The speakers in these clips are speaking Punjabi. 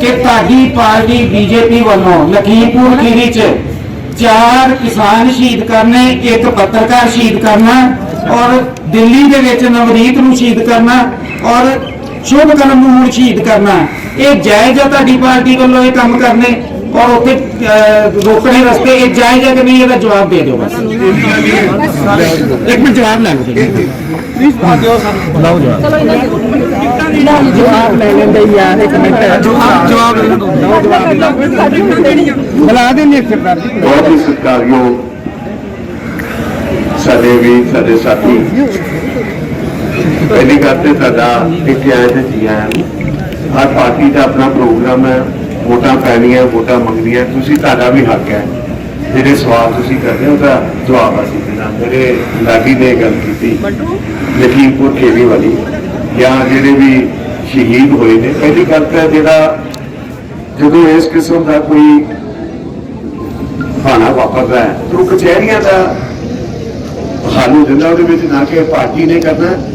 ਕਿ ਤੁਹਾਡੀ ਪਾਰਟੀ ਬੀਜੇਪੀ ਵੱਲੋਂ ਲਖੀਮਪੁਰ ਖੀਰੀ 'ਚ ਚਾਰ ਕਿਸਾਨ ਸ਼ਹੀਦ ਕਰਨੇ, ਇੱਕ ਪੱਤਰਕਾਰ ਸ਼ਹੀਦ ਕਰਨਾ ਔਰ ਦਿੱਲੀ ਦੇ ਵਿੱਚ ਨਵਰੀਤ ਨੂੰ ਸ਼ਹੀਦ ਕਰਨਾ ਔਰ ਸ਼ੁਭ ਕਲਮ ਨੂੰ ਸ਼ਹੀਦ ਕਰਨਾ। ਇਹ ਜਾਇਜ਼ ਆ ਤੁਹਾਡੀ ਪਾਰਟੀ ਵੱਲੋਂ ਇਹ ਕੰਮ ਕਰਨੇ? ਔਰ ਉੱਥੇ ਅਹ, ਰੋਕਣੇ ਰਸਤੇ ਇਹ ਜਾਇਜ਼ ਹੈ ਕਿ ਨਹੀਂ ਇਹਦਾ ਜਵਾਬ ਦੇ ਦਿਓ ਬਸ। ਇੱਕ ਮਿੰਟ ਜਵਾਬ ਲੈ ਲਓ ਜਵਾਬ। ਲੈ ਲੈਂਦੇ ਯਾਰ ਇੱਕ ਮਿੰਟ। ਜਵਾਬ ਜਵਾਬ ਲੈ ਲਓ ਬੁਲਾ ਦੇਣੀ ਸਰਦਾਰ ਜੀ ਬਹੁਤ ਹੀ ਸਤਿਕਾਰਯੋਗ ਸਾਡੇ ਵੀ ਸਾਡੇ ਸਾਥੀ। ਪਹਿਲੀ ਗੱਲ ਤੇ ਸਾਡਾ ਇੱਥੇ ਆਏ ਤੇ ਜੀ ਆਇਆਂ ਨੂੰ ਹਰ ਪਾਰਟੀ ਦਾ ਆਪਣਾ ਪ੍ਰੋਗਰਾਮ ਹੈ। ਵੋਟਾਂ ਪੈਣੀਆਂ ਵੋਟਾਂ ਮੰਗਣੀਆਂ ਤੁਸੀਂ ਤੁਹਾਡਾ ਵੀ ਹੱਕ ਹੈ। ਜਿਹੜੇ ਸਵਾਲ ਤੁਸੀਂ ਕਰਦੇ ਹੋ ਉਹਦਾ ਜਵਾਬ ਅਸੀਂ ਦੇਣਾ। ਮੇਰੇ ਲਾਡੀ ਨੇ ਗੱਲ ਕੀਤੀ। ਲਖੀਮਪੁਰ ਖੇੜੀ ਵਾਲੀ। ਜਾਂ ਜਿਹੜੇ ਵੀ ਸ਼ਹੀਦ ਹੋਏ ਨੇ ਪਹਿਲੀ ਗੱਲ ਤਾਂ ਜਿਹੜਾ ਜਦੋਂ ਇਸ ਕਿਸਮ ਦਾ ਕੋਈ ਖਾਣਾ ਵਾਪਰਦਾ ਹੈ ਤਾਂ ਕਚਹਿਰੀਆਂ ਦਾ ਹਾਲੂ ਦਿੰਦਾ ਉਹਦੇ ਵਿੱਚ ਨਾ ਕਿ ਪਾਰਟੀ ਨੇ ਕਰਨਾ।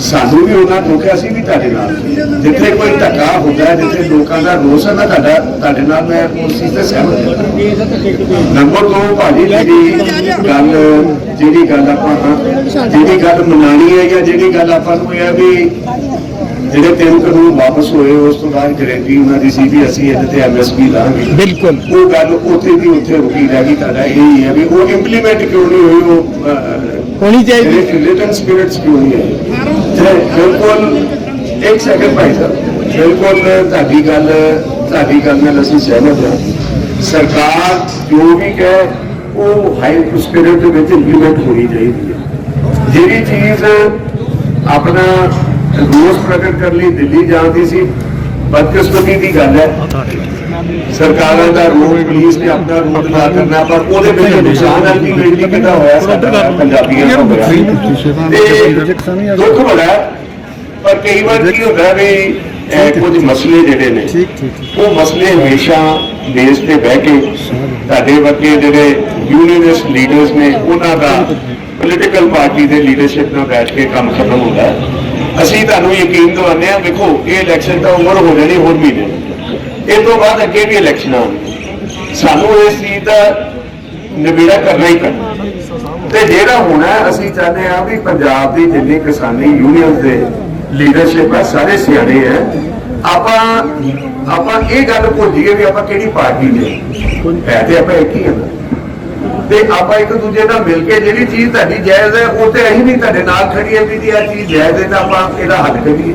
ਸਾਨੂੰ ਵੀ ਉਹਨਾਂ ਧੋਖਿਆ ਸੀ ਵੀ ਤੁਹਾਡੇ ਨਾਲ। ਜਿੱਥੇ ਕੋਈ ਧੱਕਾ ਹੁੰਦਾ ਹੈ ਜਿੱਥੇ ਲੋਕਾਂ ਦਾ ਰੋਸ ਹੈ ਨਾ ਤੁਹਾਡਾ ਤੁਹਾਡੇ ਨਾਲ ਮੈਂ ਉਸ ਚੀਜ਼ ਤੇ ਸਹਿਮਤ ਹਾਂ। ਨੰਬਰ 2 ਭਾਜੀ ਜਿਹੜੀ ਗੱਲ ਜਿਹੜੀ ਗੱਲ ਆਪਾਂ ਜਿਹੜੀ ਗੱਲ ਮਨਾਣੀ ਹੈ ਜਾਂ ਜਿਹੜੀ ਗੱਲ ਆਪਾਂ ਨੂੰ ਇਹ ਹੈ ਵੀ ਜਿਹੜੇ ਤਿੰਨ ਕਾਨੂੰਨ ਵਾਪਸ ਹੋਏ ਉਸ ਤੋਂ ਬਾਅਦ ਗਰੰਟੀ ਉਹਨਾਂ ਦੀ ਸੀ ਵੀ ਅਸੀਂ ਇਹਦੇ ਤੇ ਐਮਐਸਪੀ ਲਾਂਗੇ। ਬਿਲਕੁਲ। ਉਹ ਗੱਲ ਉੱਥੇ ਦੀ ਉੱਥੇ ਰੁਕੀ ਰਹਿ ਗਈ ਤੁਹਾਡਾ ਇਹ ਹੀ ਹੈ ਵੀ ਉਹ ਇੰਪਲੀਮੈਂਟ ਕਿਉਂ ਨਹੀਂ ਹੋਈ ਉਹ ਅਹ, ਹੋਣੀ ਚਾਹੀਦੀ। ਜਿਹੜੇ ਰਿਲੇਟਡ ਸਪਿਰਿਟਸ ਕਿਉਂ ਨਹੀਂ ਬਿਲਕੁਲ ਇੱਕ ਸੈਕਿੰਡ ਭਾਈ ਸਾਹਿਬ ਬਿਲਕੁਲ ਤੁਹਾਡੀ ਗੱਲ ਤੁਹਾਡੀ ਗੱਲ ਨਾਲ ਅਸੀਂ ਸਹਿਮਤ ਹਾਂ। ਸਰਕਾਰ ਜੋ ਵੀ ਕਹੇ ਉਹ ਹਾਈ ਸਪਿਰਿਟ ਦੇ ਵਿੱਚ ਇੰਪਲੀਮੈਂਟ ਹੋਣੀ ਚਾਹੀਦੀ ਹੈ। ਜਿਹੜੀ ਚੀਜ਼ ਆਪਣਾ ਰੋਸ ਪ੍ਰਗਟ ਕਰਨ ਲਈ ਦਿੱਲੀ ਜਾਂਦੀ ਸੀ ਬਦਕਿਸਮਤੀ ਦੀ ਗੱਲ ਹੈ। ਸਰਕਾਰਾਂ ਦਾ ਰੋਲ ਪੁਲਿਸ ਨੇ ਆਪਣਾ ਰੋਲ ਅਦਾ ਕਰਨਾ ਪਰ ਉਹਦੇ ਵਿੱਚ ਨੁਕਸਾਨ ਅਲਟੀਮੇਟਲੀ ਕਿਹਦਾ ਹੋਇਆ ਸਾਡਾ ਪੰਜਾਬੀਆਂ ਦਾ ਹੋਇਆ। ਤੇ ਦੁੱਖ ਬੜਾ ਪਰ ਕਈ ਵਾਰ ਕੀ ਹੁੰਦਾ ਵੀ ਕੁਝ ਮਸਲੇ ਜਿਹੜੇ ਨੇ ਉਹ ਮਸਲੇ ਹਮੇਸ਼ਾ ਦੇਸ਼ ਤੇ ਬਹਿ ਕੇ ਤੁਹਾਡੇ ਵਰਗੇ ਜਿਹੜੇ ਯੂਨੀਅਨਿਸਟ ਲੀਡਰਸ ਨੇ ਉਹਨਾਂ ਦਾ ਪੋਲੀਟੀਕਲ ਪਾਰਟੀ ਦੇ ਲੀਡਰਸ਼ਿਪ ਨਾਲ ਬੈਠ ਕੇ ਕੰਮ ਖਤਮ ਹੁੰਦਾ ਅਸੀਂ ਤੁਹਾਨੂੰ ਯਕੀਨ ਦਿਵਾਉਂਦੇ ਹਾਂ ਵੇਖੋ ਇਹ ਇਲੈਕਸ਼ਨ ਤਾਂ ਉਮਰ ਹੋ ਜਾਣੀ ਹੋਰ ਮਹੀਨੇ। ਇਹ ਤੋਂ ਬਾਅਦ ਅੱਗੇ ਵੀ ਇਲੈਕਸ਼ਨਾਂ ਸਾਨੂੰ ਇਸ ਚੀਜ਼ ਦਾ ਨਿਬੇੜਾ ਕਰਨਾ ਹੀ ਕਰਨਾ। ਤੇ ਜਿਹੜਾ ਹੋਣਾ ਅਸੀਂ ਚਾਹੁੰਦੇ ਹਾਂ ਵੀ ਪੰਜਾਬ ਦੀ ਜਿੰਨੀ ਕਿਸਾਨੀ ਯੂਨੀਅਨ ਦੇ ਲੀਡਰਸ਼ਿਪ ਹੈ ਸਾਰੇ ਸਿਆਣੇ ਹੈ, ਆਪਾਂ ਆਪਾਂ ਇਹ ਗੱਲ ਭੁੱਲੀਏ ਵੀ ਆਪਾਂ ਕਿਹੜੀ ਪਾਰਟੀ ਦੇ ਹੈ ਤੇ ਆਪਾਂ ਇੱਕ ਹੀ ਹਾਂ ਤੇ ਆਪਾਂ ਇੱਕ ਦੂਜੇ ਨਾਲ ਮਿਲ ਕੇ ਜਿਹੜੀ ਚੀਜ਼ ਤੁਹਾਡੀ ਜਾਇਜ਼ ਹੈ, ਉਹ ਤੇ ਅਸੀਂ ਵੀ ਤੁਹਾਡੇ ਨਾਲ ਖੜੀਏ ਵੀ ਜੀ ਇਹ ਚੀਜ਼ ਜਾਇਜ਼ ਹੈ ਤਾਂ ਆਪਾਂ ਇਹਦਾ ਹੱਲ ਕਰੀਏ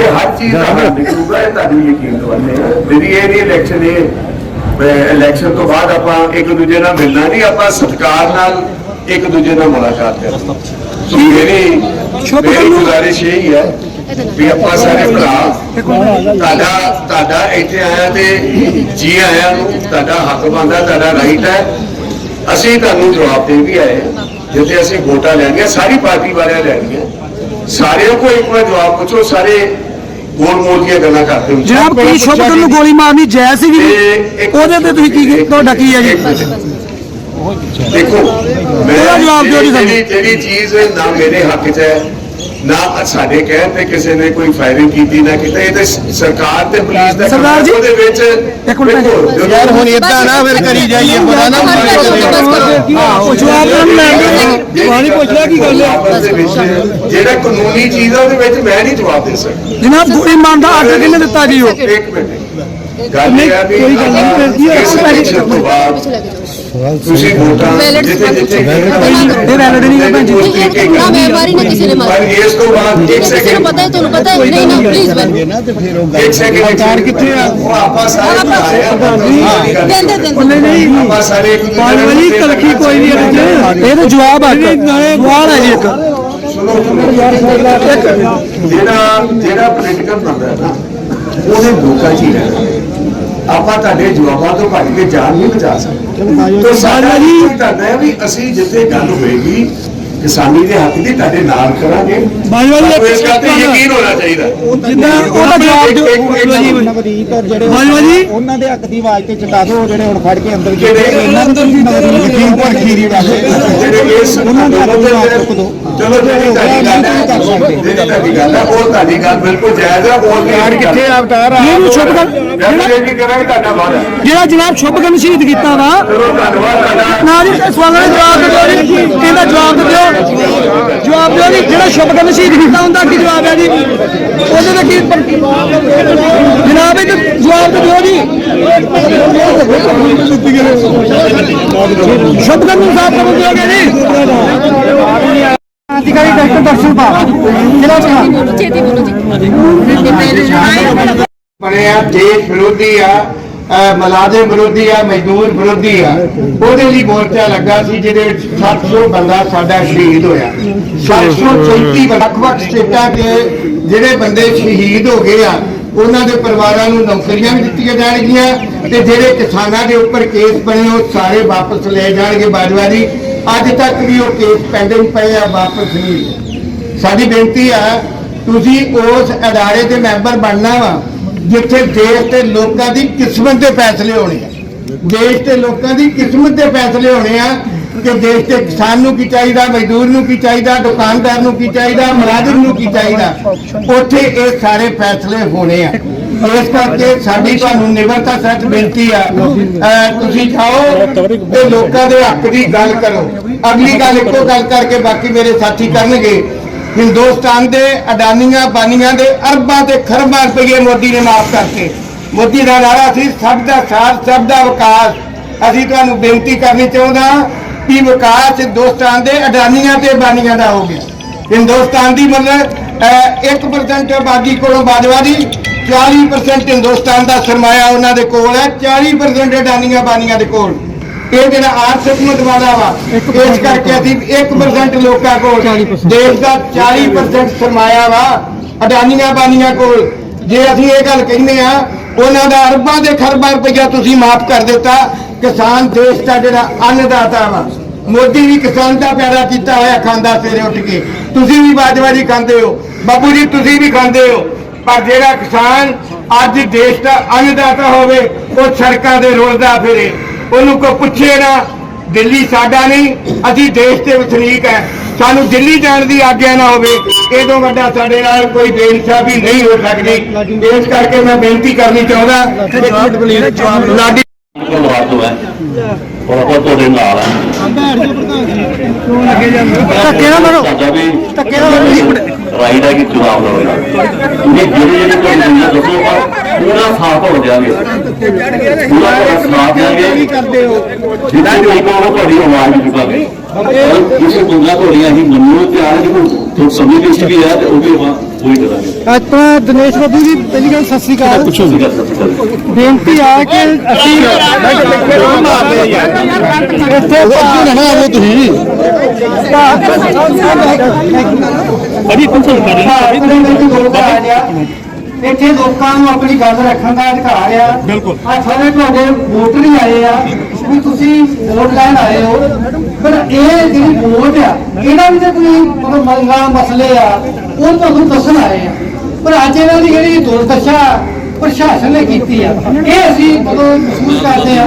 ਤੇ ਹਰ ਚੀਜ਼ ਦਾ ਨਿਕਲੂਗਾ ਇਹ ਤੁਹਾਨੂੰ ਯਕੀਨ ਦਿਵਾਉਂਦੇ ਮੇਰੀ ਇਹ ਨਹੀਂ ਇਲੈਕਸ਼ਨ ਇਹ ਇਲੈਕਸ਼ਨ ਤੋਂ ਬਾਅਦ ਆਪਾਂ ਇੱਕ ਦੂਜੇ ਨਾਲ ਮਿਲਣਾ ਨਹੀਂ ਆਪਾਂ ਸਤਿਕਾਰ ਨਾਲ ਇੱਕ ਦੂਜੇ ਨਾਲ ਮੁਲਾਕਾਤ ਕਰਨਾ। ਸੋ ਮੇਰੀ ਮੇਰੀ ਗੁਜ਼ਾਰਿਸ਼ ਇਹ ਹੀ ਹੈ ਵੀ ਆਪਾਂ ਸਾਰੇ ਭਰਾ ਤੁਹਾਡਾ ਤੁਹਾਡਾ ਇੱਥੇ ਆਇਆ ਤੇ ਜੀ ਆਇਆਂ ਨੂੰ ਤੁਹਾਡਾ ਹੱਕ ਬਣਦਾ ਤੁਹਾਡਾ ਰਾਈਟ ਹੈ। ਅਸੀਂ ਤੁਹਾਨੂੰ ਜਵਾਬ ਦੇ ਵੀ ਆਏ। ਜਿੱਥੇ ਅਸੀਂ ਵੋਟਾਂ ਲੈਣੀਆਂ ਸਾਰੀ ਪਾਰਟੀ ਵਾਲਿਆਂ ਲੈਣੀਆਂ। ਸਾਰਿਆਂ ਕੋਲ ਇੱਕ ਵਾਰ ਜਵਾਬ ਪੁੱਛੋ ਸਾਰੇ ਗੋਲ ਮੋਲ ਦੀਆਂ ਗੱਲਾਂ ਕਰਦੇ ਹੋ ਜਨਾਬ ਕੀ ਸ਼ੁਭਕਰਨ ਨੂੰ ਗੋਲੀ ਮਾਰਨੀ ਜਾਇਜ਼ ਸੀਗੀ ਜੀ? ਉਹਦੇ ਤੇ ਤੁਸੀਂ ਕੀ ਕੀ- ਤੁਹਾਡਾ ਕੀ ਹੈ ਜੀ। ਦੇਖੋ ਮੈਂ ਉਹਦਾ ਜਵਾਬ ਦਿਓ ਜੀ ਸਾਨੂੰ। ਜਿਹੜੀ ਜਿਹੜੀ ਚੀਜ਼ ਨਾ ਮੇਰੇ ਹੱਕ 'ਚ ਹੈ ਨਾ ਸਾਡੇ ਕਹਿਣ ਤੇ ਕਿਸੇ ਨੇ ਕੋਈ ਫਾਇਰਿੰਗ ਕੀਤੀ ਨਾ ਕੀਤਾ ਇਹ ਤੇ ਸਰਕਾਰ ਤੇ ਪੁਲਿਸ ਦਾ ਸਰਦਾਰ। ਜੀ, ਉਹਦੇ ਵਿੱਚ ਇੱਕ ਮਿੰਟ ਯਾਰ ਹੁਣ ਇਦਾਂ ਨਾ ਫਿਰ ਕਰੀ ਜਾਈਏ ਪਤਾ ਨਾ ਜਵਾਬ ਕਰਨ ਲੈਣ ਦੇ ਪਾਣੀ ਪੁੱਛ ਲਿਆ ਕੀ ਗੱਲ ਹੈ? ਜਿਹੜਾ ਕਾਨੂੰਨੀ ਚੀਜ਼ ਹੈ ਉਹਦੇ ਵਿੱਚ ਮੈਂ ਨਹੀਂ ਜਵਾਬ ਦੇ ਸਕਦਾ। ਜਨਾਬ ਗੋਲੀ ਮਾਰਨ ਦਾ ਆਰਡਰ ਕਿਹਨੇ ਦਿੱਤਾ ਜੀ ਉਹ? ਇੱਕ ਮਿੰਟ। ਗੱਲ ਇਹ ਹੈ ਵੀ ਕੋਈ ਗੱਲ ਨਹੀਂ ਕਰਦੀ ਹੈ, ਉਹ election ਤੋਂ ਬਾਅਦ ਤੁਸੀਂ ਵੋਟਾਂ Valid ਜਿੱਥੇ ਜਿੱਥੇ ਇਹ ਵੈਲਿਡ ਨਹੀਂ ਹੈ ਭੈਣ ਜੀ। ਉਸ ਤਰੀਕੇ ਨਾ ਨਾਲ- ਵੈਪਾਰੀ ਨਾ ਕਿਸੇ ਨੇ ਪਰ ਮਾਰੀ ਇਸ ਤੋਂ ਬਾਅਦ ਇੱਕ ਕਿਸੇ ਨੂੰ ਸੈਕਿੰਡ ਪਤਾ ਹੈ ਤੁਹਾਨੂੰ ਪਤਾ ਹੈ। ਨਹੀਂ ਨਾ ਪਲੀਜ਼ ਬੈਠੋ ਨਾ ਤੇ ਫਿਰ ਉਹ ਇੱਕ ਸੈਕਿੰਡ ਸਰਕਾਰ ਕਿੱਥੇ ਆ? ਉਹ ਆਪਾਂ ਸਾਰੇ ਬੁਲਾਏ ਆ ਦਿੰਦੇ ਦਿੰਦੇ ਨਹੀਂ ਨਹੀਂ। ਆਪਾਂ ਸਾਰੇ ਇੱਕ ਦੂਜੇ ਨਾਲ ਵਾਲੀ ਕਲਖੀ ਕੋਈ ਨਹੀਂ ਇਹਦੇ ਚ। ਇਹ ਤਾਂ ਜਵਾਬ ਹੈ ਇੱਕ। ਸਵਾਲ ਹੈ ਜੀ ਇੱਕ। ਸੁਣੋ ਜਿਹੜਾ ਜਿਹੜਾ ਪੋਲੀਟੀਕਲ ਬੰਦਾ ਹੈ ਨਾ ਉਹਨੇ ਲੋਕਾਂ 'ਚ ਹੀ ਰਹਿਣਾ। ਆਪਾਂ ਤੁਹਾਡੇ ਜਵਾਬਾਂ ਤੋਂ ਭੱਜ ਕੇ ਜਾਨ ਨਹੀਂ ਬਚਾ ਸਕਦੇ। ਤੇ ਸਾਡਾ ਜੀ ਤੁਹਾਡਾ ਹੈ ਵੀ ਅਸੀਂ ਜਿੱਥੇ ਗੱਲ ਹੋਏਗੀ ਕਿਸਾਨੀ ਦੇ ਹੱਕ ਦੀ ਤੁਹਾਡੇ ਨਾਲ ਕਰਾਂਗੇ। ਬਾਜਵਾ ਜੀ, ਇਸ ਗੱਲ ਤੇ ਯਕੀਨ ਹੋਣਾ ਚਾਹੀਦਾ। ਜਿੱਦਾਂ ਉਹਦਾ ਜਵਾਬ ਦਿਓ ਬਾਜਵਾ ਜੀ। ਉਹਨਾਂ ਦੇ ਹੱਕ ਦੀ ਆਵਾਜ਼ ਤੇ ਚੁਕਾ ਦਿਓ ਜਿਹੜੇ ਹੁਣ ਫੜ ਕੇ ਅੰਦਰ ਜਿਹੜੇ ਇਹਨਾਂ ਨੂੰ ਤੁਸੀਂ ਨਵਰੀਤ ਲਖੀਮਪੁਰ ਖੀਰੀ ਵਾਲੇ ਜਿਹੜੇ ਇਸ ਉਹਨਾਂ ਦੇ ਹੱਕ ਦੀ ਆਵਾਜ਼ ਚੁੱਕ ਦਿਓ। ਚਲੋ ਜਿਹੜੀ ਤੁਹਾਡੀ ਗੱਲ ਹੈ। ਜਿਹੜੀ ਤੁਹਾਡੀ ਗੱਲ ਹੈ ਉਹ ਤੁਹਾਡੀ ਗੱਲ ਬਿਲਕੁਲ ਜਾਇਜ਼ ਹੈ ਉਹ ਯਾਰ ਕਿੱਥੇ ਅਵਤਾਰ ਇਹਨੂੰ ਛੁਪ ਕਰ। ਡੈਫੀਨੇਟਲੀ ਕਰਾਂਗੇ ਤੁਹਾਡਾ ਬਹੁਤ ਹੈ। ਜਿਹੜਾ ਜਨਾਬ ਸ਼ੁਭਕਰਨ ਸ਼ਹੀਦ ਕੀਤਾ ਵਾ ਚਲੋ ਧੰਨਵਾਦ ਤੁਹਾਡਾ। ਨਾ ਜੀ ਸਵਾਲਾਂ ਦੇ ਜਵਾਬ ਦਿਓ ਜੀ ਕਹਿੰਦਾ ਜਵਾਬ ਦਿਓ। ਜਵਾਬ ਦਿਓ ਜੀ ਜਿਹੜਾ ਸ਼ੁਭਕਰਨ ਸ਼ਹੀਦ ਕੀਤਾ ਹੁੰਦਾ ਕੀ ਜਵਾਬ ਹੈ ਜੀ? ਉਹਦੇ ਦਾ ਕੀ ਜਨਾਬ ਇਹ ਜਵਾਬ ਦਿਓ ਜੀ। ਸ਼ੁਭਕਰਨ ਸਾਹਿਬ ਕਦੋਂ ਦਿਓਗੇ ਜੀ। ਅਧਿਕਾਰੀ ਡਾਕਟਰ ਦਰਸ਼ਨ ਪਾ ਜ਼ਿਲ੍ਹਾ ਚਲਾ ਛੇਤੀ ਬੋਲੋ ਜੀ। ਬਣੇ ਆ, ਦੇਸ਼ ਵਿਰੋਧੀ ਆ ਅਹ ਮੁਲਾਜ਼ਮ ਵਿਰੋਧੀ ਆ, ਮਜ਼ਦੂਰ ਵਿਰੋਧੀ ਆ। ਉਹਦੇ ਲਈ ਮੋਰਚਾ ਲੱਗਾ ਸੀ ਜਿਹਦੇ ਵਿੱਚ 700 ਬੰਦਾ ਸਾਡਾ ਸ਼ਹੀਦ ਹੋਇਆ। 734 ਵੱਖ-ਵੱਖ ਸਟੇਟਾਂ ਦੇ ਜਿਹੜੇ ਬੰਦੇ ਸ਼ਹੀਦ ਹੋ ਗਏ ਆ, ਉਹਨਾਂ ਦੇ ਪਰਿਵਾਰਾਂ ਨੂੰ ਨੌਕਰੀਆਂ ਵੀ ਦਿੱਤੀਆਂ ਜਾਣਗੀਆਂ ਤੇ ਜਿਹੜੇ ਕਿਸਾਨਾਂ ਦੇ ਉੱਪਰ ਕੇਸ ਬਣੇ, ਉਹ ਸਾਰੇ ਵਾਪਸ ਲੈ ਜਾਣਗੇ ਬਾਜਵਾ ਜੀ। ਅੱਜ ਤੱਕ ਵੀ ਉਹ ਕੇਸ ਪੈਂਡਿੰਗ ਪਏ ਆ, ਵਾਪਸ ਨਹੀਂ। ਸਾਡੀ ਬੇਨਤੀ ਆ, ਤੁਸੀਂ ਉਸ ਅਦਾਰੇ ਦੇ ਮੈਂਬਰ ਬਣਨਾ ਵਾ ਜਿੱਥੇ ਦੇਸ਼ ਤੇ ਲੋਕਾਂ ਦੀ ਕਿਸਮਤ ਦੇ ਫੈਸਲੇ ਹੋਣੇ ਆ। ਦੇਸ਼ ਤੇ ਲੋਕਾਂ ਦੀ ਕਿਸਮਤ ਦੇ ਫੈਸਲੇ ਹੋਣੇ ਆ ਕਿ ਦੇਸ਼ ਦੇ ਕਿਸਾਨ ਨੂੰ ਕੀ ਚਾਹੀਦਾ, ਮਜ਼ਦੂਰ ਨੂੰ ਕੀ ਚਾਹੀਦਾ, ਦੁਕਾਨਦਾਰ ਨੂੰ ਕੀ ਚਾਹੀਦਾ, ਮੁਲਾਜ਼ਮ ਨੂੰ ਕੀ ਚਾਹੀਦਾ। ਉੱਥੇ ਇਹ ਸਾਰੇ ਫੈਸਲੇ ਹੋਣੇ ਆ। ਇਸ ਕਰਕੇ ਸਾਡੀ ਤੁਹਾਨੂੰ ਨਿਮਰਤਾ ਸੱਚ ਬੇਨਤੀ ਆ। ਤੁਸੀਂ ਜਾਓ ਤੇ ਲੋਕਾਂ ਦੇ ਹੱਕ ਦੀ ਗੱਲ ਕਰੋ। ਅਗਲੀ ਗੱਲ ਇੱਕੋ ਗੱਲ ਕਰਕੇ ਬਾਕੀ ਮੇਰੇ ਸਾਥੀ ਕਰਨਗੇ। ਹਿੰਦੁਸਤਾਨ ਦੇ ਅਡਾਨੀਆਂ ਬਾਨੀਆਂ ਦੇ ਅਰਬਾਂ ਤੇ ਖਰਬਾਂ ਰੁਪਏ ਮੋਦੀ ਨੇ ਮਾਫ ਕਰਤੇ। ਮੋਦੀ ਦਾ ਨਾਰਾ ਸੀ ਸਭ ਦਾ ਸਾਥ ਸਭ ਦਾ ਵਿਕਾਸ। ਅਸੀਂ ਤੁਹਾਨੂੰ ਬੇਨਤੀ ਕਰਨੀ ਚਾਹੁੰਦਾ ਕਿ ਵਿਕਾਸ ਹਿੰਦੁਸਤਾਨ ਦੇ ਅਡਾਨੀਆਂ ਤੇ ਬਾਨੀਆਂ ਦਾ ਹੋ ਗਿਆ। ਹਿੰਦੁਸਤਾਨ ਦੀ ਮਤਲਬ ਅਹ, 1% ਆਬਾਦੀ ਕੋਲੋਂ ਬਾਜਵਾ ਦੀ 40% ਹਿੰਦੁਸਤਾਨ ਦਾ ਸਰਮਾਇਆ ਉਹਨਾਂ ਦੇ ਕੋਲ ਹੈ 40% ਅਡਾਨੀਆਂ ਬਾਨੀਆਂ ਦੇ ਕੋਲ। ਇਹ ਜਿਹੜਾ ਆਰਥਿਕ ਮਤਵਾਦਾ ਵਾ ਇਸ ਕਰਕੇ ਅਸੀਂ 1% ਲੋਕਾਂ ਕੋਲ ਦੇਸ਼ ਦਾ 40% ਸਰਮਾਇਆ ਵਾ ਅਡਾਨੀਆਂ ਬਾਨੀਆਂ ਕੋਲ। ਜੇ ਅਸੀਂ ਇਹ ਗੱਲ ਕਹਿੰਦੇ ਆ ਉਹਨਾਂ ਦਾ ਅਰਬਾਂ ਦੇ ਖਰਬਾਂ ਰੁਪਈਆ ਤੁਸੀਂ ਮਾਫ ਕਰ ਦਿੱਤਾ। ਕਿਸਾਨ ਦੇਸ਼ ਦਾ ਜਿਹੜਾ ਅੰਨਦਾਤਾ ਵਾ ਮੋਦੀ ਵੀ ਕਿਸਾਨ ਦਾ ਪਿਆਰਾ ਕੀਤਾ ਹੋਇਆ ਖਾਂਦਾ ਸਵੇਰੇ ਉੱਠ ਕੇ। ਤੁਸੀਂ ਵੀ ਬਾਜਵਾ ਜੀ ਖਾਂਦੇ ਹੋ ਬਾਬੂ ਜੀ ਤੁਸੀਂ ਵੀ ਖਾਂਦੇ ਹੋ। ਪਰ ਜਿਹੜਾ ਕਿਸਾਨ ਅੱਜ ਦੇਸ਼ ਦਾ ਅੰਨਦਾਤਾ ਹੋਵੇ ਉਹ ਸੜਕਾਂ ਦੇ ਰੋਲਦਾ ਫਿਰੇ। ਉਹਨੂੰ ਕੋ ਪੁੱਛੇ ਨਾ ਦਿੱਲੀ ਸਾਡਾ ਨਹੀਂ ਅਸੀਂ ਦੇਸ਼ ਦੇ ਵਸਨੀਕ ਹੈ ਸਾਨੂੰ ਦਿੱਲੀ ਜਾਣ ਦੀ ਆਗਿਆ ਨਾ ਹੋਵੇ ਇਹ ਤੋਂ ਵੱਡਾ ਸਾਡੇ ਨਾਲ ਕੋਈ ਬੇਇਨਸਾਫੀ ਨਹੀਂ ਹੋ ਸਕਦੀ। ਇਸ ਕਰਕੇ ਮੈਂ ਬੇਨਤੀ ਕਰਨੀ ਚਾਹੁੰਦਾ ਲਾਡੀ ਪਰਿਵਾਰ ਤੋਂ ਹੈ। ਬਹੁਤ ਤੁਹਾਡੇ ਨਾਲ ਹੈ। ਧੱਕੇ ਨਾ ਮਾਰੋ। ਸਾਡਾ ਵੀ ਧੱਕੇ ਨਾ ਮਾਰੋ। ਰਾਈਟ ਹੈ ਕਿ ਚੁਣਾਵ ਲੜੋਗਾ ਇਹ ਜਿਹੜੇ ਜਿਹੜੇ ਦੁਨੀਆ ਦੱਸੋਗਾ ਪੂਰਾ ਸਾਥ ਹੋ ਜਾਵੇ। ਪੂਰਾ ਸਾਥ ਦੇਵਾਂਗੇ ਜਿੱਦਾਂ ਕੋਈ ਕਹੋ ਤੁਹਾਡੀ ਆਵਾਜ਼ ਨਹੀਂ ਚੁਕਾਂਗੇ ਕਿਸੇ ਬੰਦਾ ਤੁਹਾਡੀਆਂ ਅਸੀਂ ਮੰਨੂ ਪਿਆਰ ਹੈ। ਜਿਹਨੂੰ ਤੁਹਾਨੂੰ ਸਮਝ ਲਿਸਟ ਵੀ ਹੈ ਤੇ ਉਹ ਵੀ ਆਵਾਜ਼ ਉਹੀ ਕਰਾਂਗੇ। ਆਪਣਾ ਦਿਨੇਸ਼ ਬਾਬੂ ਜੀ ਪਹਿਲੀ ਗੱਲ ਸਤਿ ਸ੍ਰੀ ਅਕਾਲ। ਪੁੱਛੋ ਜੀ ਬੇਨਤੀ ਆ ਕਿ ਅਸੀਂ ਇੱਥੇ ਨਾ ਆਵੋ ਤੁਸੀਂ। ਬੜੀ ਪੰਸਲ ਇੱਥੇ ਲੋਕਾਂ ਨੂੰ ਆਪਣੀ ਗੱਲ ਰੱਖਣ ਦਾ ਅਧਿਕਾਰ ਆ। ਬਿਲਕੁਲ। ਆ ਸਾਰੇ ਤੁਹਾਡੇ ਵੋਟਰ ਹੀ ਆਏ ਆ ਵੀ ਤੁਸੀਂ ਵੋਟ ਲੈਣ ਆਏ ਹੋ। ਪਰ ਇਹ ਜਿਹੜੀ ਵੋਟ ਆ ਇਹਨਾਂ ਵੀ ਤੇ ਕੋਈ ਮਤਲਬ ਮੰਗਾਂ ਮਸਲੇ ਆ ਉਹ ਤੁਹਾਨੂੰ ਦੱਸਣ ਆਏ ਆ। ਪਰ ਅੱਜ ਇਹਨਾਂ ਦੀ ਜਿਹੜੀ ਦੁਰਦਸ਼ਾ ਪ੍ਰਸ਼ਾਸਨ ਨੇ ਕੀਤੀ ਆ। ਇਹ ਅਸੀਂ ਮਤਲਬ ਮਹਿਸੂਸ ਕਰਦੇ ਆ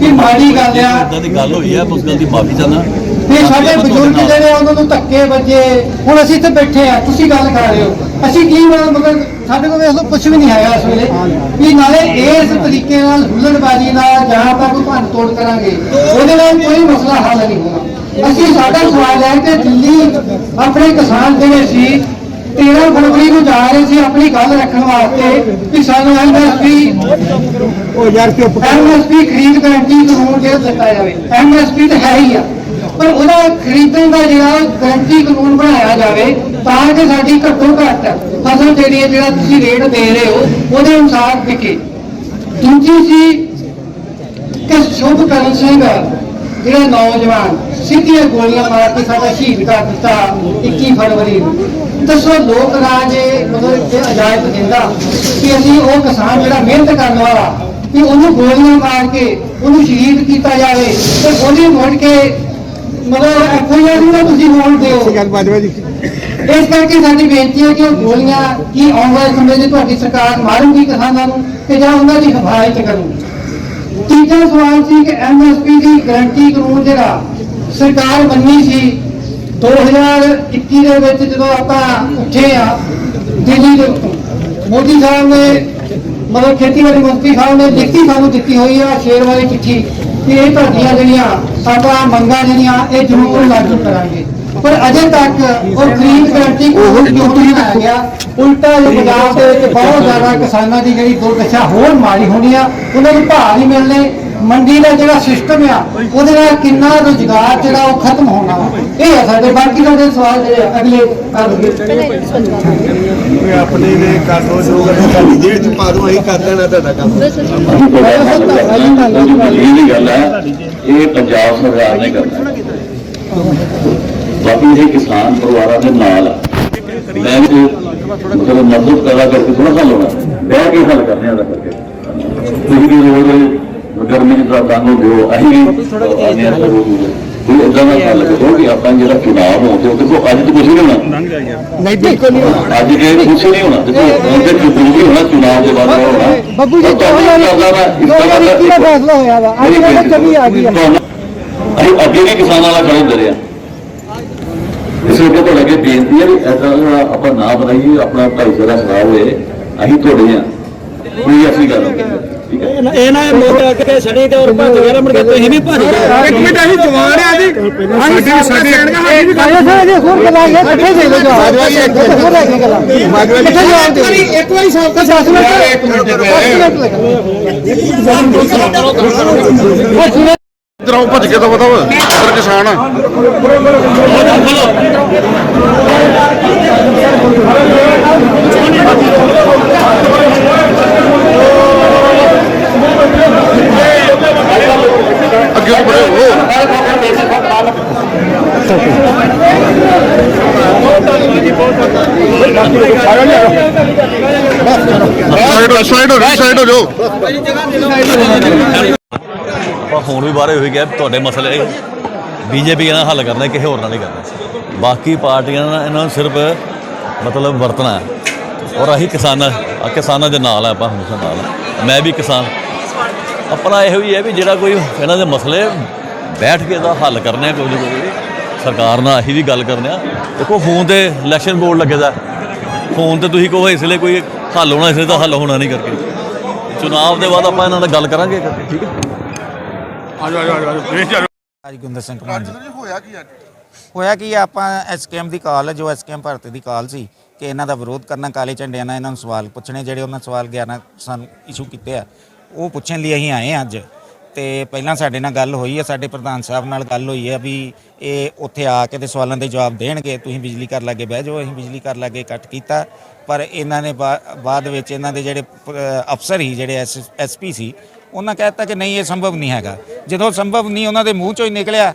ਕਿ ਮਾੜੀ ਗੱਲ ਆ। ਇਦਾਂ ਦੀ ਗੱਲ ਹੋਈ ਹੈ ਉਸ ਗੱਲ ਦੀ ਮਾਫੀ ਚਾਹਨਾ ਤੇ ਸਾਡੇ ਬਜ਼ੁਰਗ ਜਿਹੜੇ ਉਹਨਾਂ ਨੂੰ ਧੱਕੇ ਵੱਜੇ। ਹੁਣ ਅਸੀਂ ਇੱਥੇ ਬੈਠੇ ਆ ਤੁਸੀਂ ਗੱਲ ਕਰ ਰਹੇ ਹੋ। ਅਸੀਂ ਕੀ ਮਤਲਬ ਸਾਡੇ ਕੋਲ ਵੇਖ ਲਓ ਕੁਝ ਵੀ ਨਹੀਂ ਹੈਗਾ ਇਸ ਵੇਲੇ। ਵੀ ਨਾਲੇ ਇਸ ਤਰੀਕੇ ਨਾਲ ਹੁੱਲੜਬਾਜ਼ੀ ਨਾਲ ਜਾਂ ਆਪਾਂ ਕੋਈ ਭੰਨ ਤੋੜ ਕਰਾਂਗੇ ਉਹਦੇ ਨਾਲ ਕੋਈ ਮਸਲਾ ਹੱਲ ਨਹੀਂ ਹੋਣਾ। ਅਸੀਂ ਸਾਡਾ ਸਵਾਲ ਹੈ ਕਿ ਦਿੱਲੀ ਆਪਣੇ ਕਿਸਾਨ ਜਿਹੜੇ ਸੀ 13 ਫਰਵਰੀ ਨੂੰ ਜਾ ਰਹੇ ਸੀ ਆਪਣੀ ਗੱਲ ਰੱਖਣ ਵਾਸਤੇ ਕਿ ਸਾਨੂੰ ਐਮਐਸਪੀ ਉਹ ਯਾਰ ਚੁੱਪ ਐਮਐਸਪੀ ਖਰੀਦ ਗਰੰਟੀ ਕਾਨੂੰਨ ਜਿਹੜਾ ਦਿੱਤਾ ਜਾਵੇ। ਐਮਐਸਪੀ ਤਾਂ ਹੈ ਹੀ ਆ। ਪਰ ਉਹਦਾ ਖਰੀਦਣ ਦਾ ਜਿਹੜਾ ਗਰੰਟੀ ਕਾਨੂੰਨ ਬਣਾਇਆ ਜਾਵੇ ਤਾਂ ਕਿ ਸਾਡੀ ਘੱਟੋ ਘੱਟ ਫਸਲ ਜਿਹੜੀ ਹੈ ਜਿਹੜਾ ਤੁਸੀਂ ਰੇਟ ਦੇ ਰਹੇ ਹੋ ਉਹਦੇ ਅਨੁਸਾਰ ਵਿਕੇ। ਦੂਜੀ ਸੀ ਕਿ ਸ਼ੁਭ ਕਰਨ ਸਿੰਘ ਜਿਹੜਾ ਨੌਜਵਾਨ ਸਿੱਧੀਆਂ ਗੋਲੀਆਂ ਮਾਰ ਕੇ ਸਾਡਾ ਸ਼ਹੀਦ ਕਰ ਦਿੱਤਾ 21 ਫਰਵਰੀ ਨੂੰ। ਦੱਸੋ ਲੋਕ ਰਾਜ ਮਤਲਬ ਇੱਥੇ ਇਜਾਜ਼ਤ ਦਿੰਦਾ ਕਿ ਅਸੀਂ ਉਹ ਕਿਸਾਨ ਜਿਹੜਾ ਮਿਹਨਤ ਕਰਨ ਵਾਲਾ ਕਿ ਉਹਨੂੰ ਗੋਲੀਆਂ ਮਾਰ ਕੇ ਉਹਨੂੰ ਸ਼ਹੀਦ ਕੀਤਾ ਜਾਵੇ ਤੇ ਉਹਦੀ ਮੁੜ ਕੇ ਮਤਲਬ ਐਫਆਈਆਰ ਨੂੰ ਤਾਂ ਤੁਸੀਂ ਹੋਣ ਦਿਓ। ਗੱਲ ਬਾਜਵਾ ਜੀ। ਇਸ ਕਰਕੇ ਸਾਡੀ ਬੇਨਤੀ ਹੈ ਕਿ ਉਹ ਗੋਲੀਆਂ ਕੀ ਆਉਣ ਵਾਲੇ ਸਮੇਂ 'ਚ ਤੁਹਾਡੀ ਸਰਕਾਰ ਮਾਰੂਗੀ ਕਿਸਾਨਾਂ ਨੂੰ ਕਿ ਜਾਂ ਉਹਨਾਂ ਦੀ ਹਮਾਇਤ ਕਰੂਗੀ। ਤੀਜਾ ਸਵਾਲ ਸੀ ਕਿ ਐਮਐਸਪੀ ਦੀ ਗਾਰੰਟੀ ਕਾਨੂੰਨ ਜਿਹੜਾ ਸਰਕਾਰ ਮੰਨੀ ਸੀ 2021 ਦੇ ਵਿੱਚ ਜਦੋਂ ਆਪਾਂ ਉੱਠੇ ਆ ਦਿੱਲੀ ਦੇ ਉੱਤੋਂ ਮੋਦੀ ਸਾਹਿਬ ਨੇ ਮਤਲਬ ਖੇਤੀਬਾੜੀ ਮੰਤਰੀ ਸਾਹਿਬ ਨੇ ਲਿਖਤੀ ਸਾਨੂੰ ਦਿੱਤੀ ਹੋਈ ਆ ਸ਼ੇਰ ਵਾਲੀ ਚਿੱਠੀ ਕਿ ਇਹ ਤੁਹਾਡੀਆਂ ਜਿਹੜੀਆਂ ਸਾਡਾ ਮੰਗਾਂ ਜਿਹੜੀਆਂ ਇਹ ਜ਼ਰੂਰ ਲਾਗੂ ਕਰਾਂਗੇ। ਪਰ ਅਜੇ ਤੱਕ ਉਹ ਖਰੀਦ ਗਾਰੰਟੀ ਕਿਉਂ ਨਹੀਂ ਬਣਾਇਆ ਗਿਆ। ਉਲਟਾ ਇਹ ਪੰਜਾਬ ਦੇ ਵਿੱਚ ਬਹੁਤ ਜ਼ਿਆਦਾ ਕਿਸਾਨਾਂ ਦੀ ਜਿਹੜੀ ਦੁਰਦਸ਼ਾ ਹੋਰ ਮਾੜੀ ਹੋਣੀ ਆ ਉਹਨਾਂ ਨੂੰ ਭਾਅ ਨਹੀਂ ਮਿਲਣੇ। ਮੰਡੀ ਦਾ ਜਿਹੜਾ ਸਿਸਟਮ ਆ ਉਹਦੇ ਨਾਲ ਕਿੰਨਾ ਰੁਜ਼ਗਾਰ ਜਿਹੜਾ ਉਹ ਖਤਮ ਹੋਣਾ। ਇਹ ਆ ਸਾਡੇ ਬਾਕੀ ਸਾਡੇ ਸਵਾਲ ਜਿਹੜੇ ਅਗਲੇ ਕਰ ਕੋਈ ਆਪਣੇ ਨੇ ਕਰ ਲੋ ਜੋ ਕਰਨਾ ਤੁਹਾਡੀ ਜੇਬ ਚ ਪਾ ਦੋ ਅਸੀਂ ਕਰ ਦੇਣਾ ਤੁਹਾਡਾ ਕੰਮ। ਇਹ ਦੀ ਗੱਲ ਹੈ ਇਹ ਪੰਜਾਬ ਸਰਕਾਰ ਨੇ ਕਰਨਾ ਬਾਕੀ ਇਹ ਕਿਸਾਨ ਪਰਿਵਾਰਾਂ ਦੇ ਨਾਲ ਮੈਂ ਵੀ ਮਤਲਬ ਮਦਦ ਕਰਾ ਕਰਕੇ ਥੋੜਾ ਹੱਲ ਹੋਣਾ। ਬਹਿ ਕੇ ਹੱਲ ਕਰਨੇ ਆ ਦਾ ਕਰਕੇ। ਤੁਸੀਂ ਵੀ ਗਰਮੀ ਚ ਤਾਂ ਤੰਗ ਹੋ ਗਏ ਅਸੀਂ ਵੀ ਕੋਈ ਇਦਾਂ ਦਾ ਹੱਲ ਕਰੋ ਕਿ ਆਪਾਂ ਜਿਹੜਾ ਚੁਣਾਵ ਹੋਣ ਤੇ ਦੇਖੋ ਅੱਜ ਤਾਂ ਕੁਝ ਨਹੀਂ ਹੋਣਾ। ਨਹੀਂ ਬਿਲਕੁਲ ਨਹੀਂ ਅੱਜ ਕੇ ਕੁਝ ਨਹੀਂ ਹੋਣਾ। ਦੇਖੋ ਹੁਣ ਤੇ ਜ਼ਰੂਰੀ ਹੋਣਾ ਚੁਣਾਵ ਦੇ ਬਾਅਦ ਹੋਣਾ। ਬੱਬੂ ਜੀ, ਤੁਹਾਨੂੰ ਦੋ ਕੀ ਦੋ ਦਾ ਫੈਸਲਾ ਹੋਇਆ ਵਾ। ਅੱਜ ਬੇਨਤੀ ਚੱਲੀ ਆ ਗਈ। ਤੁਹਾਨੂੰ- ਅਸੀਂ ਅੱਗੇ ਵੀ ਕਿਸਾਨਾਂ ਨਾਲ ਖੜੇ ਹੁੰਦੇ ਰਹੇ ਆ। ਇਸ ਲਈ ਤੁਹਾਡੇ ਅੱਗੇ ਬੇਨਤੀ ਹੈ ਵੀ ਐਸਾ ਆਪਾਂ ਨਾ ਬਣਾਈਏ ਆਪਣਾ ਭਾਈਚਾਰਾ ਖਰਾਬ ਹੋਏ ਅਸੀਂ ਤੁਹਾਡੇ ਆ। ਕੋਈ ਐਸੀ ਗੱਲ ਨਹੀਂ। ਠੀਕ ਹੈ ਇਹ ਨਾ ਮੋਟਰ ਕੇ ਛੜੀ ਤੇ ਔਰ ਭੱਜ ਗਿਆ ਮੁੜ ਕੇ ਤੁਸੀਂ ਵੀ ਭੱਜ ਗਏ ਇੱਕ ਮਿੰਟ ਅਸੀਂ ਜਵਾਨ ਆ ਜੀ ਸਾਡੀ ਸਾਡੀ ਸਾਡੀ ਵੀ ਕਾਲੇ ਸਾਹਿਬ ਜੀ ਹੋਰ ਗੱਲਾਂ ਇਹ ਇਕੱਠੇ ਦੇ ਲਓ ਜਵਾਬ ਬਾਜਵਾ ਜੀ, ਇੱਕ ਮਿੰਟ। ਗੱਲਾਂ ਵਾਰੀ ਸਭ ਤੋਂ ਸਾਥ ਵਿੱਚ ਇੱਕ ਮਿੰਟ ਦੇ ਇਧਰ ਆਓ ਭੱਜ ਕੇ ਤਾਂ ਬਤਾਓ ਇਧਰ ਕਿਸਾਨ ਆ ਅੱਗੇ ਤੋਂ ਬੜੇ ਹੋ ਸਾਈਡ ਹੋ ਸਾਈਡ ਹੋ ਸਾਈਡ ਹੋ ਜਾਓ। ਪਰ ਹੁਣ ਵੀ ਬਾਰੇ ਹੋਈ ਗਿਆ, ਤੁਹਾਡੇ ਮਸਲੇ ਬੀਜੇਪੀ ਨਾਲ ਹੱਲ ਕਰਨਾ, ਕਿਸੇ ਹੋਰ ਨਾਲ ਨਹੀਂ ਕਰਨਾ। ਬਾਕੀ ਪਾਰਟੀਆਂ ਨਾਲ ਇਹਨਾਂ ਨੂੰ ਸਿਰਫ ਮਤਲਬ ਵਰਤਣਾ ਹੈ। ਔਰ ਅਸੀਂ ਕਿਸਾਨਾਂ ਕਿਸਾਨਾਂ ਦੇ ਨਾਲ ਆ, ਆਪਾਂ ਹਮੇਸ਼ਾ ਨਾਲ ਮੈਂ ਵੀ ਕਿਸਾਨ। ਆਪਣਾ ਇਹੋ ਹੀ ਹੈ ਵੀ ਜਿਹੜਾ ਕੋਈ ਇਹਨਾਂ ਦੇ ਮਸਲੇ ਬੈਠ ਕੇ ਦਾ ਹੱਲ ਕਰਨੇ ਆ ਕੋਈ ਕੋਈ। ਸਰਕਾਰ ਨਾਲ ਅਸੀਂ ਵੀ ਗੱਲ ਕਰਨੇ ਆ। ਦੇਖੋ ਫੋਨ ਤੇ ਇਲੈਕਸ਼ਨ ਬੋਰਡ ਲੱਗੇਦਾ ਫੋਨ ਤੇ ਤੁਸੀਂ ਕਹੋ ਇਸ ਲਈ ਕੋਈ ਹੱਲ ਹੋਣਾ ਇਸ ਲਈ ਤਾਂ ਹੱਲ ਹੋਣਾ ਨਹੀਂ ਕਰਕੇ। ਚੁਣਾਵ ਦੇ ਬਾਅਦ ਆਪਾਂ ਇਹਨਾਂ ਨਾਲ ਗੱਲ ਕਰਾਂਗੇ ਕਰਕੇ ਠੀਕ ਹੈ? ਰਾਜਗੁੰਦਰ ਸਿੰਘ ਮਾਨ ਜੀ ਹੋਇਆ ਕੀ ਅੱਜ? ਹੋਇਆ ਕੀ ਆ, ਆਪਾਂ ਐਸਕੇਐਮ ਦੀ ਕਾਲ ਹੈ ਜੋ ਐਸਕੇਐਮ ਭਾਰਤ ਦੀ ਕਾਲ ਸੀ ਕਿ ਇਹਨਾਂ ਦਾ ਵਿਰੋਧ ਕਰਨਾ ਕਾਲੇ ਝੰਡਿਆਂ ਨਾਲ ਇਹਨਾਂ ਨੂੰ ਸਵਾਲ ਪੁੱਛਣੇ ਜਿਹੜੇ ਉਹਨਾਂ ਸਵਾਲ 11 ਸਾਨੂੰ ਇਸ਼ੂ ਕੀਤੇ ਆ ਉਹ ਪੁੱਛਣ ਲਈ ਅਸੀਂ ਆਏ ਆ ਅੱਜ। ਤੇ ਪਹਿਲਾਂ ਸਾਡੇ ਨਾਲ ਗੱਲ ਹੋਈ ਹੈ ਸਾਡੇ ਪ੍ਰਧਾਨ ਸਾਹਿਬ ਨਾਲ ਗੱਲ ਹੋਈ ਹੈ ਵੀ ਇਹ ਉੱਥੇ ਆ ਕੇ ਤੇ ਸਵਾਲਾਂ ਦੇ ਜਵਾਬ ਦੇਣਗੇ, ਤੁਸੀਂ ਬਿਜਲੀ ਘਰ ਲਾਗੇ ਬਹਿ ਜਾਓ, ਅਸੀਂ ਬਿਜਲੀ ਘਰ ਲਾਗੇ ਕੱਟ ਕੀਤਾ। ਪਰ ਇਹਨਾਂ ਨੇ ਬਾ- ਬਾਅਦ ਵਿੱਚ ਇਹਨਾਂ ਦੇ ਜਿਹੜੇ ਅਫਸਰ ਹੀ ਜਿਹੜੇ ਐਸਪੀ ਸੀ, ਉਹਨਾਂ ਕਹਿਤਾ ਕਿ ਨਹੀਂ, ਇਹ ਸੰਭਵ ਨਹੀਂ ਹੈਗਾ। ਜਦੋਂ ਸੰਭਵ ਨਹੀਂ, ਉਹਨਾਂ ਦੇ ਮੂੰਹ ਚੋਂ ਹੀ ਨਿਕਲਿਆ।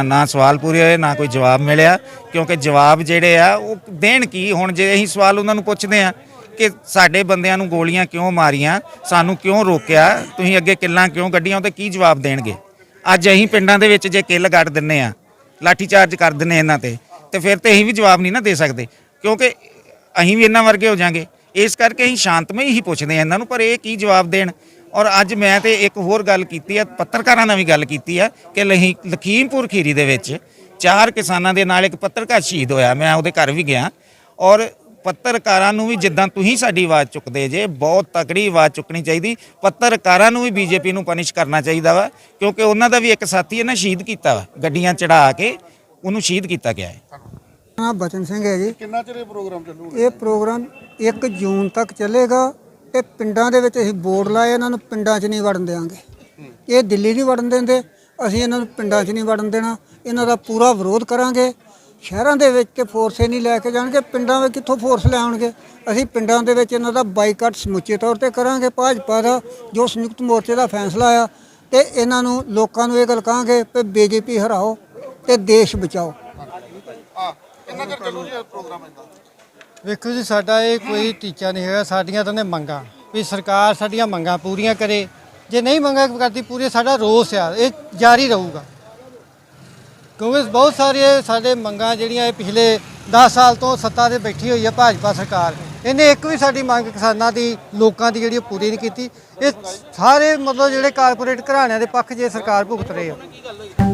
ਨਾ- ਸਵਾਲ ਪੂਰੇ ਹੋਏ, ਨਾ ਕੋਈ ਜਵਾਬ ਮਿਲਿਆ, ਕਿਉਂਕਿ ਜਵਾਬ ਜਿਹੜੇ ਆ, ਉਹ ਦੇਣ ਕੀ? ਹੁਣ ਜੇ ਅਸੀਂ ਸਵਾਲ ਉਹਨਾਂ ਨੂੰ ਪੁੱਛਦੇ ਆ ਕਿ ਸਾਡੇ ਬੰਦਿਆਂ ਨੂੰ ਗੋਲੀਆਂ ਕਿਉਂ ਮਾਰੀਆਂ, ਸਾਨੂੰ ਕਿਉਂ ਰੋਕਿਆ, ਤੁਸੀਂ ਅੱਗੇ ਕਿੱਲਾਂ ਕਿਉਂ ਕੱਢੀਆਂ, ਉਹਦੇ ਕੀ ਜਵਾਬ ਦੇਣਗੇ? ਅੱਜ ਅਸੀਂ ਪਿੰਡਾਂ ਦੇ ਵਿੱਚ ਜੇ ਕਿੱਲ ਕੱਢ ਦਿੰਨੇ ਆ ਲਾਠੀ ਚਾਰਜ ਕਰ ਦਿੰਨੇ ਇਹਨਾਂ ਤੇ ਤੇ ਫਿਰ ਤੇ ਅਸੀਂ ਵੀ ਜਵਾਬ ਨਹੀਂ ਨਾ ਦੇ ਸਕਦੇ, ਕਿਉਂਕਿ ਅਸੀਂ ਵੀ ਇਹਨਾਂ ਵਰਗੇ ਹੋ ਜਾਾਂਗੇ। ਇਸ ਕਰਕੇ ਅਸੀਂ ਸ਼ਾਂਤਮਈ ਹੀ ਪੁੱਛਦੇ ਆ ਇਹਨਾਂ ਨੂੰ, ਪਰ ਇਹ ਕੀ ਜਵਾਬ ਦੇਣ? ਔਰ ਅੱਜ ਮੈਂ ਤੇ ਇੱਕ ਹੋਰ ਗੱਲ ਕੀਤੀ ਆ ਪੱਤਰਕਾਰਾਂ ਨਾਲ ਵੀ ਗੱਲ ਕੀਤੀ ਆ ਕਿ ਲਹੀ ਲਖੀਮਪੁਰ ਖੀਰੀ ਦੇ ਵਿੱਚ ਚਾਰ ਕਿਸਾਨਾਂ ਦੇ ਨਾਲ ਇੱਕ ਪੱਤਰਕਾਰ ਸ਼ਹੀਦ ਹੋਇਆ ਮੈਂ ਉਹਦੇ ਘਰ ਵੀ ਗਿਆ। ਔਰ ਪੱਤਰਕਾਰਾਂ ਨੂੰ ਵੀ ਜਿੱਦਾਂ ਤੁਸੀਂ ਸਾਡੀ ਆਵਾਜ਼ ਚੁੱਕਦੇ ਜੇ ਬਹੁਤ ਤਕੜੀ ਆਵਾਜ਼ ਚੁੱਕਣੀ ਚਾਹੀਦੀ। ਪੱਤਰਕਾਰਾਂ ਨੂੰ ਵੀ ਬੀਜੇਪੀ ਨੂੰ ਪਨਿਸ਼ ਕਰਨਾ ਚਾਹੀਦਾ ਵਾ ਕਿਉਂਕਿ ਉਹਨਾਂ ਦਾ ਵੀ ਇੱਕ ਸਾਥੀ ਇਹਨਾਂ ਸ਼ਹੀਦ ਕੀਤਾ ਵਾ ਗੱਡੀਆਂ ਚੜਾ ਕੇ ਉਹਨੂੰ ਸ਼ਹੀਦ ਕੀਤਾ ਗਿਆ ਹੈ। ਨਾਮ ਬਚਨ ਸਿੰਘ ਹੈ ਜੀ। ਕਿੰਨਾ ਚਿਰ ਇਹ ਪ੍ਰੋਗਰਾਮ ਚੱਲੂਗਾ? ਇਹ ਪ੍ਰੋਗਰਾਮ 1 ਜੂਨ ਤੱਕ ਚੱਲੇਗਾ। ਇਹ ਪਿੰਡਾਂ ਦੇ ਵਿੱਚ ਅਸੀਂ ਬੋਰਡ ਲਾਏ ਇਹਨਾਂ ਨੂੰ ਪਿੰਡਾਂ 'ਚ ਨਹੀਂ ਵੜਨ ਦੇਵਾਂਗੇ ਇਹ ਦਿੱਲੀ ਨਹੀਂ ਵੜਨ ਦਿੰਦੇ, ਅਸੀਂ ਇਹਨਾਂ ਨੂੰ ਪਿੰਡਾਂ 'ਚ ਨਹੀਂ ਵੜਨ ਦੇਣਾ। ਇਹਨਾਂ ਦਾ ਪੂਰਾ ਵਿਰੋਧ ਕਰਾਂਗੇ। ਸ਼ਹਿਰਾਂ ਦੇ ਵਿੱਚ ਤੇ ਫੋਰਸ ਹੀ ਨਹੀਂ ਲੈ ਕੇ ਜਾਣਗੇ, ਪਿੰਡਾਂ ਵਿੱਚ ਕਿੱਥੋਂ ਫੋਰਸ ਲੈ ਆਉਣਗੇ? ਅਸੀਂ ਪਿੰਡਾਂ ਦੇ ਵਿੱਚ ਇਹਨਾਂ ਦਾ ਬਾਈਕਾਟ ਸਮੁੱਚੇ ਤੌਰ ਤੇ ਕਰਾਂਗੇ। ਭਾਜਪਾ ਦਾ ਜੋ ਸੰਯੁਕਤ ਮੋਰਚੇ ਦਾ ਫੈਸਲਾ ਆ, ਤੇ ਇਹਨਾਂ ਨੂੰ ਲੋਕਾਂ ਨੂੰ ਇਹ ਗੱਲ ਕਹਾਂਗੇ ਕਿ ਬੀਜੇਪੀ ਹਰਾਓ ਤੇ ਦੇਸ਼ ਬਚਾਓ। ਵੇਖੋ ਜੀ, ਸਾਡਾ ਇਹ ਕੋਈ ਟੀਚਾ ਨਹੀਂ ਹੈਗਾ, ਸਾਡੀਆਂ ਤਾਂ ਨੇ ਮੰਗਾਂ। ਵੀ ਸਰਕਾਰ ਸਾਡੀਆਂ ਮੰਗਾਂ ਪੂਰੀਆਂ ਕਰੇ। ਜੇ ਨਹੀਂ ਮੰਗਾਂ ਕਰਦੀ, ਪੂਰੀ ਸਾਡਾ ਰੋਸ ਆ, ਇਹ ਜਾਰੀ ਰਹੂਗਾ। ਕਿਉਂਕਿ ਬਹੁਤ ਸਾਰੇ ਸਾਡੇ ਮੰਗਾਂ ਜਿਹੜੀਆਂ ਇਹ ਪਿਛਲੇ 10 ਸਾਲ ਤੋਂ ਸੱਤਾ ਤੇ ਬੈਠੀ ਹੋਈ ਹੈ ਭਾਜਪਾ ਸਰਕਾਰ। ਇਹਨੇ ਇੱਕ ਵੀ ਸਾਡੀ ਮੰਗ ਕਿਸਾਨਾਂ ਦੀ, ਲੋਕਾਂ ਦੀ ਜਿਹੜੀ ਉਹ ਪੂਰੀ ਨਹੀਂ ਕੀਤੀ। ਇਹ ਸਾਰੇ ਮਤਲਬ ਜਿਹੜੇ ਕਾਰਪੋਰੇਟ ਘਰਾਣਿਆਂ ਦੇ ਪੱਖ ਜੇ ਸਰਕਾਰ ਭੁਗਤ ਰਹੇ ਆ।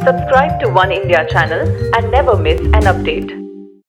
Subscribe to One India channel and never miss an update.